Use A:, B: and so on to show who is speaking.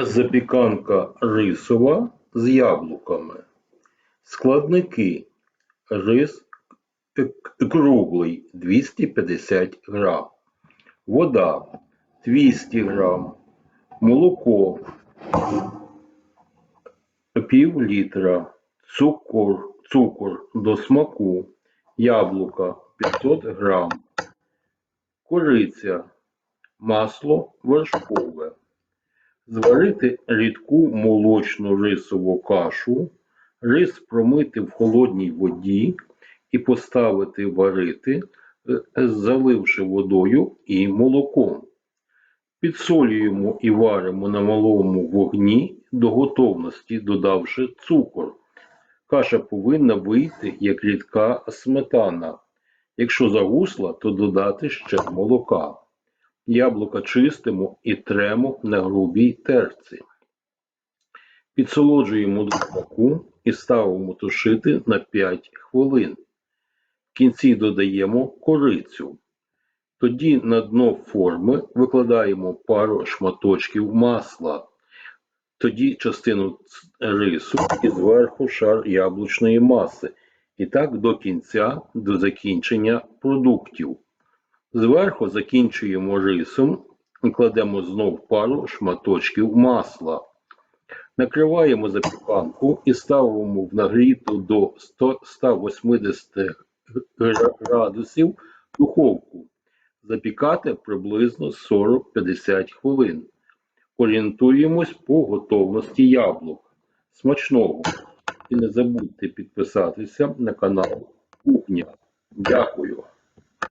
A: Запіканка рисова з яблуками. Складники. Рис круглий 250 грам. Вода 200 грам. Молоко пів літра. Цукор, цукор до смаку. Яблука 500 грам. Кориця. Масло вершкове. Зварити рідку молочну рисову кашу, рис промити в холодній воді і поставити варити, е, заливши водою і молоком. Підсолюємо і варимо на малому вогні до готовності, додавши цукор. Каша повинна вийти як рідка сметана. Якщо загусла, то додати ще молока. Яблука чистимо і тремо на грубій терці. Підсолоджуємо до смаку і ставимо тушити на 5 хвилин. В кінці додаємо корицю. Тоді на дно форми викладаємо пару шматочків масла. Тоді частину рису і зверху шар яблучної маси. І так до кінця, до закінчення продуктів. Зверху закінчуємо рисом і кладемо знов пару шматочків масла. Накриваємо запіканку і ставимо в нагріту до 100 180 градусів духовку. Запікати приблизно 40-50 хвилин. Орієнтуємось по готовності яблук. Смачного! І не забудьте підписатися на канал Кухня. Дякую!